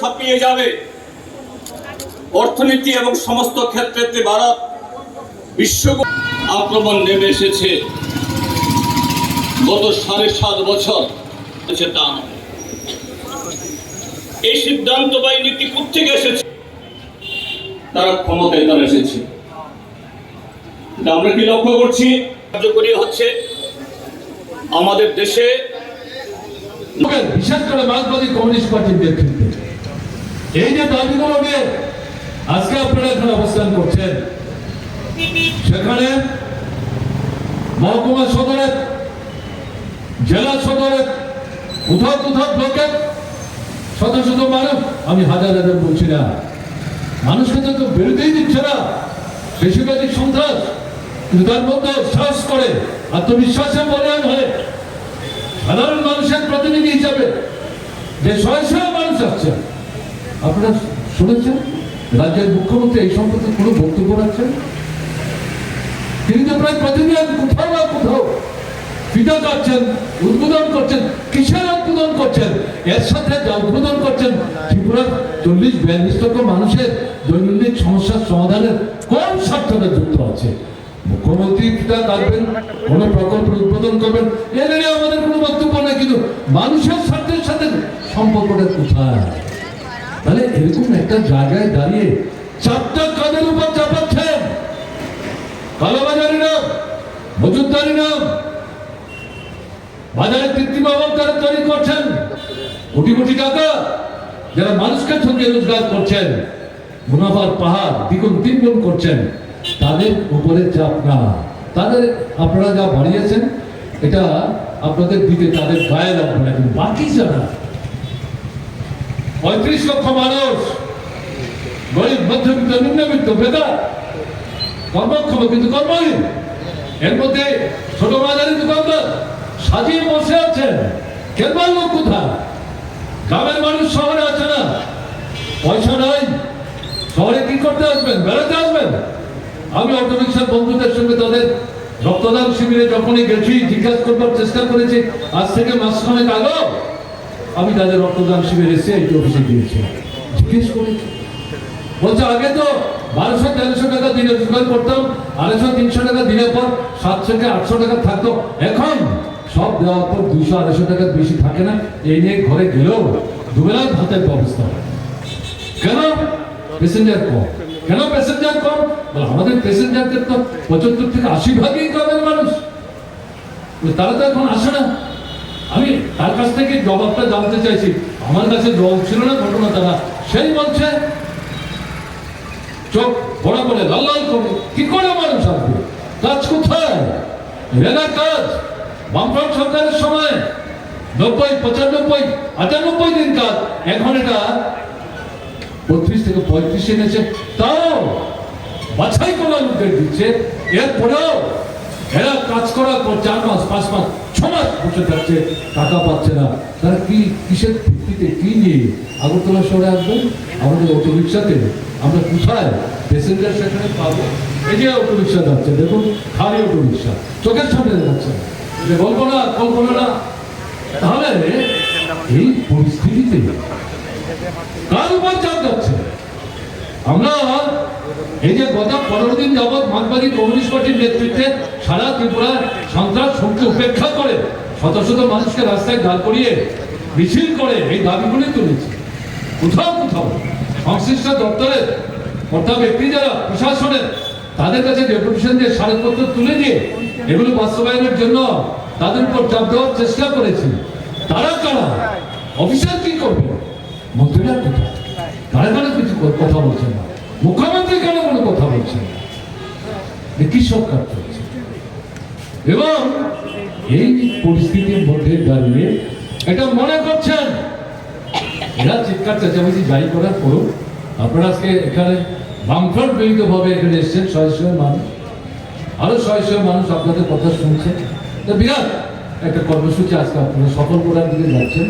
ছাপিয়ে যাবে। অর্থনীতি এবং সমস্ত ক্ষেত্রে ভারত বিশ্ব আক্রমণ নেমে এসেছে। গত সাড়ে সাত বছর তা এই সিদ্ধান্ত বা এই নীতি থেকে এসেছে? তারা ক্ষমতায় তারা এসেছে। আমরা কি লক্ষ্য করছি? কার্যকরী হচ্ছে আমাদের দেশে বিশেষ করে মার্কসবাদী কমিউনিস্ট এই যে দাবিগুলো নিয়ে আজকে আপনারা এখানে অবস্থান করছেন, সেখানে মহকুমা সদরের, জেলা সদরের ব্লকের শত শত মানুষ, আমি হাজার হাজার বলছি না। মানুষকে তো বেরোতেই দিচ্ছে না। বেশিরভাগই সন্ত্রাস, কিন্তু তার মধ্যে সাহস করে আত্মবিশ্বাসে বলিয়ান হয়ে সাধারণ মানুষের প্রতিনিধি হিসাবে যে শয়ে শয়ে মানুষ আসছে আপনারা শুনেছেন? রাজ্যের মুখ্যমন্ত্রী এই সম্পর্কে কোনো বক্তব্য রাখছেন? তিনি তো প্রায় প্রতিদিন কোথাও না কোথাও ফিতা কাটছেন উদ্বোধন করছেন, কিসের উদ্বোধন করছেন? এর সাথে যা উদ্বোধন করছেন ত্রিপুরার চল্লিশ বিয়াল্লিশ লক্ষ মানুষের দৈনন্দিন সমস্যার সমাধানের কোন স্বার্থটা যুক্ত আছে? মুখ্যমন্ত্রী ফিতা কাটবেন কোন প্রকল্প উদ্বোধন করবেন এ আমাদের কোনো বক্তব্য নেই, কিন্তু মানুষের স্বার্থের সাথে সম্পর্কটা কোথায়? তাহলে এরকম একটা জায়গায় দাঁড়িয়ে চারটা কাদের উপর চাপাচ্ছেন? কালোবাজারি নাম মজুদারি নাম বাজারে কৃত্রিম অভাব তারা তৈরি করছেন, কোটি কোটি টাকা যারা মানুষকে ঠকিয়ে রোজগার করছেন, মুনাফার পাহাড় দ্বিগুণ তিনগুণ করছেন। তাদের উপরে চাপ না। তাদের আপনারা যা বাড়িয়েছেন এটা আপনাদের দিতে তাদের গায়ে লাগবে না, কিন্তু বাকি যারা, পঁয়ত্রিশ লক্ষ মানুষ, গরিব, মধ্যবিত্ত, নিম্নবিত্ত বেকার কর্মক্ষম, কিন্তু কর্মহীন, এর মধ্যে ছোট বাজারি দোকানদার সাজিয়ে বসে আছেন। কেনবার লোক কোথায়? গ্রামের মানুষ শহরে আছে না? পয়সা নাই, শহরে কি করতে আসবেন? বেড়াতে আসবেন? আমি অটোরিক্সার বন্ধুদের সঙ্গে তাদের রক্তদান শিবিরে যখনই গেছি, জিজ্ঞাসা করবার চেষ্টা করেছি, আজ থেকে মাসখানেক আগেও আমি তাদের রক্তদান শিবিরে এসে এই অফিসে দিয়েছি জিজ্ঞেস করেছি বলছে, আগে তো বারোশো, তেরোশো টাকা দিনে রোজগার করতাম, আড়াইশো, তিনশো টাকা দিনের পর সাতশো থেকে আটশো টাকা থাকতো। এখন সব দেওয়ার পর দুশো আড়াইশো টাকা বেশি থাকে না, এই নিয়ে ঘরে গেলেও দুবেলা ভাতের ব্যবস্থা কেন? প্যাসেঞ্জার কম। কেন প্যাসেঞ্জার কম? বলে, আমাদের প্যাসেঞ্জারদের তো পঁচাত্তর থেকে আশি ভাগই গ্রামের মানুষ। তারা তো এখন আসে না। আমি তার কাছ থেকে জবাবটা জানতে চাইছি। আমার কাছে জবাব ছিল না ঘটনা তারা। সেই বলছে চোখ বড় করে লাল করে কি করে মানুষ আসবে? কাজ কোথায়? রেনা কাজ। বামফ্রন্ট সরকারের সময় নব্বই পঁচানব্বই আটানব্বই দিন কাজ। এখন এটা বত্রিশ থেকে পঁয়ত্রিশ এনেছে। তাও বাছাই করা লোকদের দিচ্ছে। এরপরেও এরা কাজ করার পর চার মাস, পাঁচ মাস, ছ মাস বসে যাচ্ছে টাকা পাচ্ছে না। তারা কি কিসের ভিত্তিতে, কি নিয়ে? আগরতলা শহরে আসবেন, আমাদের অটো রিক্সাতে আমরা কোথায়? প্যাসেঞ্জার সেখানে পাবো। এই যে অটো রিক্সা যাচ্ছে, দেখুন, খালি অটো রিক্সা চোখের সামনে যাচ্ছে যে বলব না কল্পনা না। তাহলে এই পরিস্থিতিতে কার উপর চাপ যাচ্ছে আমরা এই যে গত পনেরো দিন যাবৎ মার্কবাদী কমিউনিস্ট পার্টির নেতৃত্বে সারা ত্রিপুরা সন্ত্রাস শক্তি উপেক্ষা করে শত শত মানুষকে রাস্তায় দাঁড় করিয়ে মিছিল করে এই দাবিগুলি তুলেছি। কোথাও কোথাও সংশ্লিষ্ট দপ্তরের কর্তা ব্যক্তি যারা প্রশাসনের, তাদের কাছে ডেপুটেশন দিয়ে স্মারকপত্র তুলে দিয়ে এগুলো বাস্তবায়নের জন্য তাদের উপর চাপ দেওয়ার চেষ্টা করেছি। তারা কারা? অফিসার কি করবে? মন্ত্রীরা কোথায় তারা কেন কিছু কথা বলছেন না? মুখ্যমন্ত্রী কেন কোনো কথা বলছেন না? এ কি সরকার চলছে? এবং এই পরিস্থিতির মধ্যে দাঁড়িয়ে এটা মনে করছেন? এরা চিৎকার চেঁচামেচি যাই করার করুন আপনারা আজকে এখানে বামফ্রন্ট মিলিত ভাবে এখানে এসছেন শয়ে শয়ে মানুষ। আরও শয়ে শয়ে মানুষ আপনাদের কথা শুনছে তো বিরাট একটা কর্মসূচি আজকে আপনারা সফল করার দিকে যাচ্ছেন।